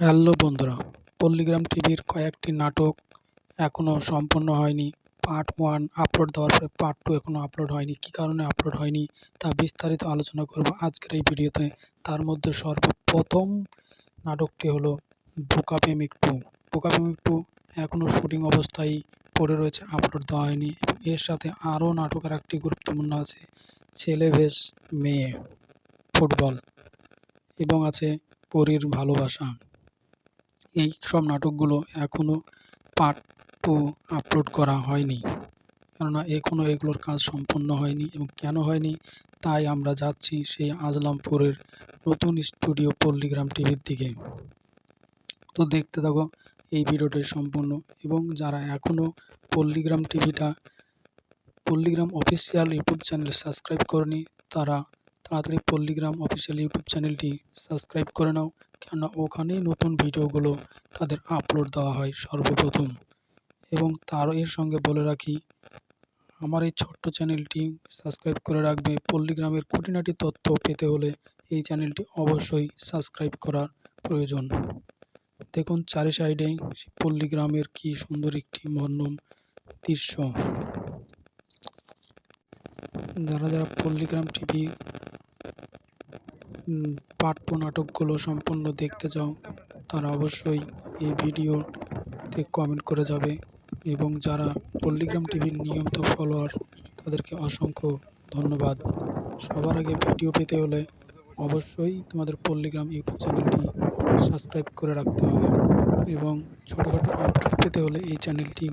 Hello বন্ধুরা, পল্লীগ্রাম টিভির কয়েকটি নাটক এখনও সম্পূর্ণ হয়নি। পার্ট ওয়ান আপলোড দেওয়ার পরে পার্ট টু এখনও আপলোড হয়নি। কী কারণে আপলোড হয়নি তা বিস্তারিত আলোচনা করব আজকের এই ভিডিওতে। তার মধ্যে সর্বপ্রথম নাটকটি হলো বোকা প্রেমিক টু। বোকা প্রেমিক টু এখনও শুটিং অবস্থায় পড়ে রয়েছে, আপলোড দেওয়া হয়নি। এর সাথে আরও নাটকের একটি গুরুত্বপূর্ণ আছে, ছেলে ভেস মেয়ে ফুটবল। এবং আছে পরীর ভালোবাসা। এই সব নাটকগুলো এখনও পার্ট টু আপলোড করা হয়নি। কেননা এখনও এগুলোর কাজ সম্পূর্ণ হয়নি এবং কেন হয়নি, তাই আমরা যাচ্ছি সেই আজলামপুরের নতুন স্টুডিও পল্লীগ্রাম টিভির দিকে। তো দেখতে থাকো এই ভিডিওটি সম্পূর্ণ এবং যারা এখনও পল্লীগ্রাম টিভিটা Palligram official YouTube channel subscribe করনি, তারা তাড়াতাড়ি পল্লীগ্রাম অফিসিয়াল ইউটিউব চ্যানেলটি সাবস্ক্রাইব করে নাও। কেননা ওখানেই নতুন ভিডিওগুলো তাদের আপলোড দেওয়া হয় সর্বপ্রথম। এবং তার এর সঙ্গে বলে রাখি, আমার এই ছোট্ট চ্যানেলটি সাবস্ক্রাইব করে রাখবে পল্লীগ্রামের খুঁটিনাটি তথ্য পেতে হলে এই চ্যানেলটি অবশ্যই সাবস্ক্রাইব করার প্রয়োজন। দেখুন চারি সাইডে পল্লীগ্রামের কি সুন্দর একটি মনোরম দৃশ্য। যারা যারা পল্লীগ্রাম টিভি টু নাটকগুলো সম্পূর্ণ দেখতে চাও, তারা অবশ্যই এই ভিডিওতে কমেন্ট করে যাবে। এবং যারা পল্লীগ্রাম টিভির নিয়মিত ফলোয়ার তাদেরকে অসংখ্য ধন্যবাদ। সবার আগে ভিডিও পেতে হলে অবশ্যই তোমাদের পল্লীগ্রাম ইউটিউব চ্যানেলটি সাবস্ক্রাইব করে রাখতে হবে। এবং ছোটোখাটো আপডেট পেতে হলে এই চ্যানেলটি